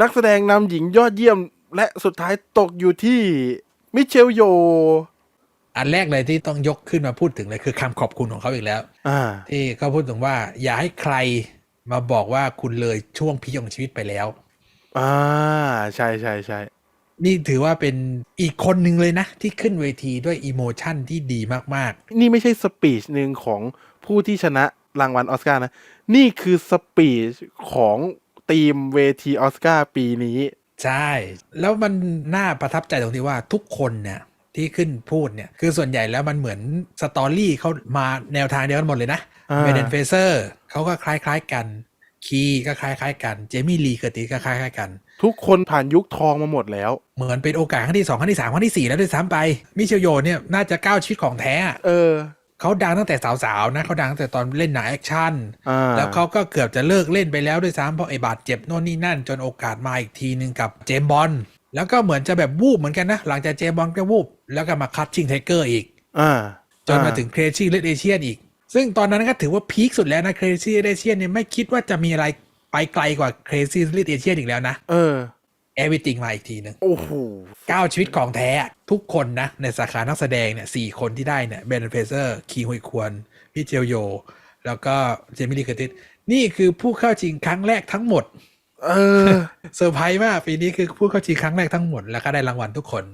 นักแสดงนำหญิงยอดเยี่ยม และสุดท้ายตกอยู่ที่มิเชลโย อันแรกเลยที่ต้องยกขึ้นมาพูดถึงเลยคือคำขอบคุณของเขาอีกแล้ว อ่า ที่เขาพูดถึงว่า อย่าให้ใครมาบอกว่าคุณเลยช่วงพีคของชีวิตไปแล้ว อ่า ใช่ใช่ใช่นี่ถือว่าเป็นอีกคนหนึ่งเลยนะ ที่ขึ้นเวทีด้วยอิโมชันที่ดีมากนี่ไม่ใช่สปีชหนึ่งของผู้ที่ชนะรางวัลออสการ์นะ นี่คือสปีชของ ทีมเวทีออสการ์ปีนี้ๆใช่ แล้วมันน่าประทับใจตรงที่ว่าทุกคนเนี่ยที่ขึ้นพูดเนี่ย คือส่วนใหญ่แล้วมันเหมือนสตอรี่เขามาแนวทางเดียวกันหมดเลยนะอ่าเบเดนเฟเซอร์เขาก็คล้ายๆกันคีก็คล้ายๆกันเจมี่ลีเกอร์ติสก็คล้ายๆกัน ทุกคนผ่านยุคทองมาหมดแล้ว เหมือนเป็นโอกาสครั้งที่สองครั้งที่สามครั้งที่สี่แล้วด้วยซ้ำไป มิเชลโยเนี่ยน่าจะก้าวชีวิตของแท้อะเออ เขาดังตั้งแต่สาวๆนะเขาดังตั้งแต่ตอนเล่นหนังแอคชั่นอ่าแล้วเขาก็เกือบจะเลิกเล่นไปแล้วด้วยซ้ำเพราะไอ้บาดเจ็บโน่นนี่นั่น จนโอกาสมาอีกทีหนึ่งกับเจมส์บอลแล้วก็เหมือนจะแบบวูบเหมือนกันนะ หลังจากเจมส์บอลก็วูบแล้วก็มาคัตชิงไทเกอร์อีกอ่าจนมาถึงเครซี่เลดเอเชียนอีก ซึ่งตอนนั้นก็ถือว่าพีคสุดแล้วนะเครซี่เลดเอเชียนเนี่ยไม่คิดว่าจะมีอะไรไปไกลกว่าเครซี่เลดเอเชียนอีกแล้วนะ เออ เอวิติงมาอีกทีหนึ่งโอ้โหก้าวชีวิตของแท้อะทุกคนนะ ในสาขานักแสดงเนี่ยสี่คนที่ได้เนี่ยเบนเฟเซอร์คีฮุยควรพี่เจลโย แล้วก็เจมิลีเคอร์ติสนี่คือผู้เข้าชิงครั้งแรกทั้งหมด เออเซอร์ไพรส์มากปีนี้คือผู้เข้าชิงครั้งแรกทั้งหมดแล้วก็ได้รางวัลทุกคน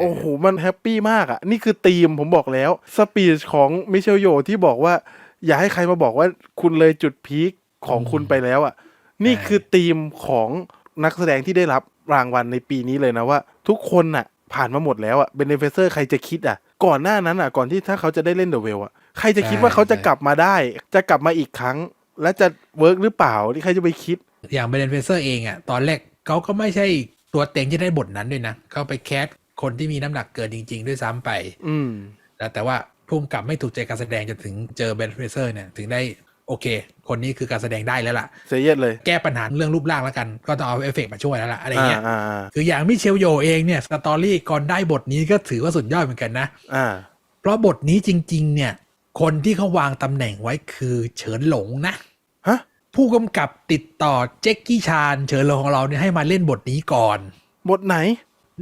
โอ้โห มันแฮปปี้มากอะ นี่คือธีมผมบอกแล้ว สปีชของมิเชลโยที่บอกว่า อย่าให้ใครมาบอกว่าคุณเลยจุดพีคของคุณไปแล้วอะ นี่คือธีมของนักแสดงที่ได้รับ รางวัลในปีนี้เลยนะว่า ทุกคนอะผ่านมาหมดแล้วอะเบนเฟเซอร์ใครจะคิดอะก่อนหน้านั้นอะก่อนที่ถ้าเขาจะได้เล่นเดอะเวลอะใครจะคิดว่าเขาจะกลับมาได้ จะกลับมาอีกครั้ง และจะเวิร์กหรือเปล่าที่ใครจะไปคิด อย่างเบนเฟเซอร์เองอะตอนแรกเขาก็ไม่ใช่ตัวเต็งที่ได้บทนั้นด้วยนะเขาไปแคสคนที่มีน้ำหนักเกินจริง ๆ ด้วยซ้ำไป อืมแล้วแต่ว่าพุ่มกับไม่ถูกใจการแสดงจนถึงเจอเบนเฟเซอร์เนี่ยถึงได้ โอเค คนนี้คือการแสดงได้แล้วล่ะเสียเย็ดเลย แก้ปัญหาเรื่องรูปร่างแล้วกัน ก็ต้องเอาเอฟเฟกต์มาช่วยแล้วล่ะอะไรอ่าเงี้ยอ่าอ่าคืออย่างมิเชลโยเองเนี่ยสตอรี่ก่อนได้บทนี้ก็ถือว่าสุดยอดเหมือนกันนะอ่าเพราะบทนี้จริง ๆ เนี่ย คนที่เขาวางตำแหน่งไว้คือเฉินหลงนะฮะผู้กำกับติดต่อเจ็กกี้ชานเฉินหลงของเราเนี่ยให้มาเล่นบทนี้ก่อน บทไหน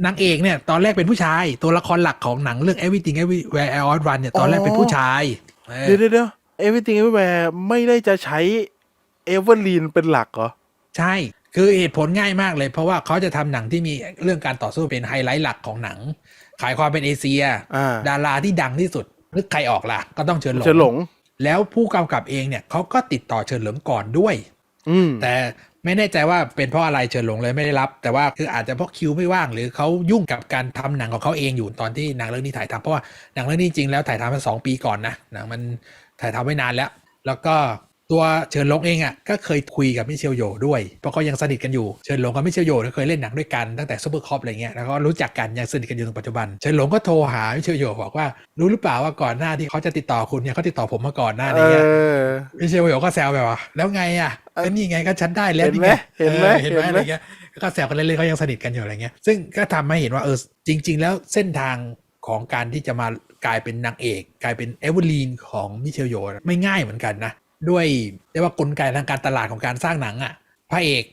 นางเอกเนี่ยตอนแรกเป็นผู้ชายตัวละครหลักของหนังเรื่อง Everything Everywhere All at Once เนี่ยตอนแรกเป็นผู้ชายเออเดี๋ยวเดี๋ยวเดี๋ยว everything everywhere ไม่ได้จะใช้เอเวอร์ลีนเป็นหลักเหรอ ใช่ คือเหตุผลง่ายมากเลย เพราะว่าเขาจะทำหนังที่มีเรื่องการต่อสู้เป็นไฮไลท์หลักของหนัง ขายความเป็นเอเชีย อ่า ดาราที่ดังที่สุดนึกใครออกล่ะ ก็ต้องเฉินหลง เฉินหลง แล้วผู้กำกับเองเนี่ยเขาก็ติดต่อเฉินหลงก่อนด้วย อืม แต่ไม่แน่ใจว่าเป็นเพราะอะไรเฉินหลงเลยไม่ได้รับ แต่ว่าคืออาจจะเพราะคิวไม่ว่าง หรือเขายุ่งกับการทำหนังของเขาเองอยู่ตอนที่หนังเรื่องนี้ถ่ายทำเพราะว่าหนังเรื่องนี้จริงแล้วถ่ายทำมาสองปีก่อนนะหนังมัน ถ่ายทำไว้นานแล้ว แล้วก็ตัวเฉินหลงเองอะก็เคยคุยกับมิเชลโยด้วยเพราะเขายังสนิทกันอยู่เฉินหลงกับมิเชลโยเนี่ยเคยเล่นหนังด้วยกันตั้งแต่ซูเปอร์คอปอะไรเงี้ยแล้วก็รู้จักกันยังสนิทกันอยู่ถึงปัจจุบันเฉินหลงก็โทรหามิเชลโยบอกว่ารู้หรือเปล่าว่าก่อนหน้าที่เขาจะติดต่อคุณเนี่ยเขาติดต่อผมมาก่อนหน้าเอนี้อะอมิเชลโยก็แซวแบบว่าแล้วไงอะก็นี่ไงก็ฉันได้แล้วเห็นไหมไงเห็นไหมออเห็นไหมเห็นไหมอะไรเงี้ยก็แซวกันเล่นๆเขายังสนิทกันอยู่อะไรเงี้ยซึ่งก็ทำให้เห็นว่าเออจริง ๆ แล้วเส้นทาง ของการที่จะมากลายเป็นนางเอก กลายเป็นเอเวอร์ลีนของมิเชลโยไม่ง่ายเหมือนกันนะ ด้วยเรียกว่ากลไกทางการตลาดของการสร้างหนังอะพระเอก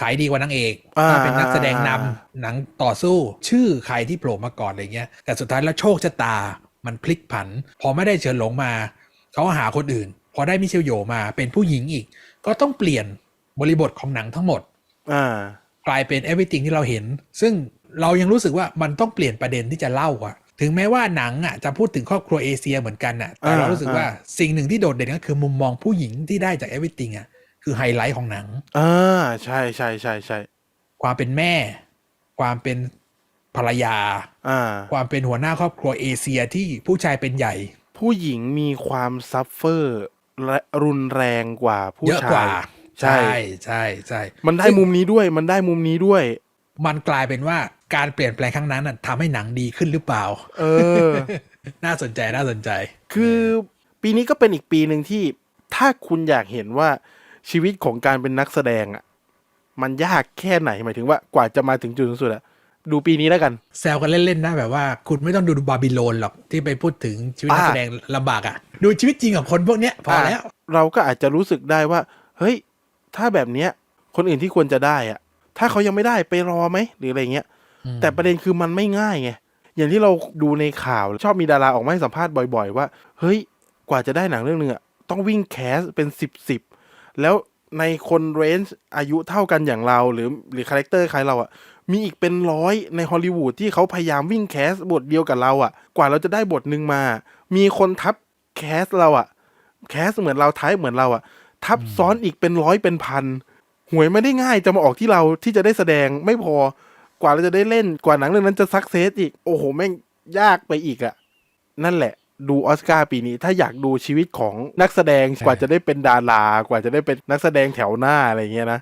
ขายดีกว่านางเอกอ่าถ้าเป็นนักแสดงนำอ่าหนังต่อสู้ ชื่อใครที่โผล่มาก่อนอะไรเงี้ย แต่สุดท้ายแล้วโชคชะตามันพลิกผัน พอไม่ได้เฉินหลงมา เขาหาคนอื่น พอได้มิเชลโยมาเป็นผู้หญิงอีก ก็ต้องเปลี่ยนบริบทของหนังทั้งหมดอ่ากลายเป็น everything ที่เราเห็น ซึ่งเรายังรู้สึกว่ามันต้องเปลี่ยนประเด็นที่จะเล่าอะ ถึงแม้ว่าหนังอะจะพูดถึงครอบครัวเอเชียเหมือนกันอะแต่อ่าเรารู้สึกว่าสิ่งหนึ่งที่โดดเด่นก็คือมุมมองผู้หญิงที่ได้จาก everything อะคือไฮไลท์ของหนังอ่าใช่ใช่ใช่ใช่ความเป็นแม่ ความเป็นภรรยาอ่าความเป็นหัวหน้าครอบครัวเอเชียที่ผู้ชายเป็นใหญ่ ผู้หญิงมีความซัฟเฟอร์และรุนแรงกว่าผู้เยอะชากว่ายใช่ใช่ใช่ใช่ มันได้มุมนี้ด้วย มันได้มุมนี้ด้วย มันกลายเป็นว่า การเปลี่ยนแปลงครั้งนั้นน่ะทำให้หนังดีขึ้นหรือเปล่า เออ น่าสนใจน่าสนใจ คือปีนี้ก็เป็นอีกปีหนึ่งที่ถ้าคุณอยากเห็นว่าชีวิตของการเป็นนักแสดงอะ มันยากแค่ไหนหมายถึงว่ากว่าจะมาถึงจุดสูงสุดอะดูปีนี้แล้วกัน แซวกันเล่นๆนะแบบว่า คุณไม่ต้องดูบาบิโลนหรอกที่ไปพูดถึงชีวิตนักอ่าแสดงลำบากอะ ดูชีวิตจริงของคนพวกเนี้ยพอแล้วะเราก็อาจจะรู้สึกได้ว่า เฮ้ย ถ้าแบบเนี้ย คนอื่นที่ควรจะได้อะ ถ้าเขายังไม่ได้ไปรอไหมหรืออะไรเงี้ยอืม แต่ประเด็นคือมันไม่ง่ายไงอย่างที่เราดูในข่าวชอบมีดาราออกมาให้สัมภาษณ์บ่อย ๆ ว่า เฮ้ยกว่าจะได้หนังเรื่องหนึงอะต้องวิ่งแคสเป็นสิบสิบแล้วในคนเรนจ์อายุเท่ากันอย่างเราหรือหรือคาแรคเตอร์คล้ายเราอะมีอีกเป็นร้อยในฮอลลีวูดที่เขาพยายามวิ่งแคสบทเดียวกับเราอะกว่าเราจะได้บทหนึ่งมา มีคนทับแคสเราอะแคสเหมือนเราท้ายเหมือนเราอะทับซ้อนอีกเป็นร้อยเป็นพันหวยไม่ได้ง่ายจะมาออกที่เราที่จะได้แสดงไม่พอ กว่าเราจะได้เล่นกว่าหนังเรื่องนั้นจะสักเซสอีก โอ้โห แม่งยากไปอีกอะนั่นแหละ ดูออสการ์ปีนี้ ถ้าอยากดูชีวิตของนักแสดงกว่าจะได้เป็นดารากว่าจะได้เป็นนักแสดงแถวหน้าอะไรเงี้ยนะ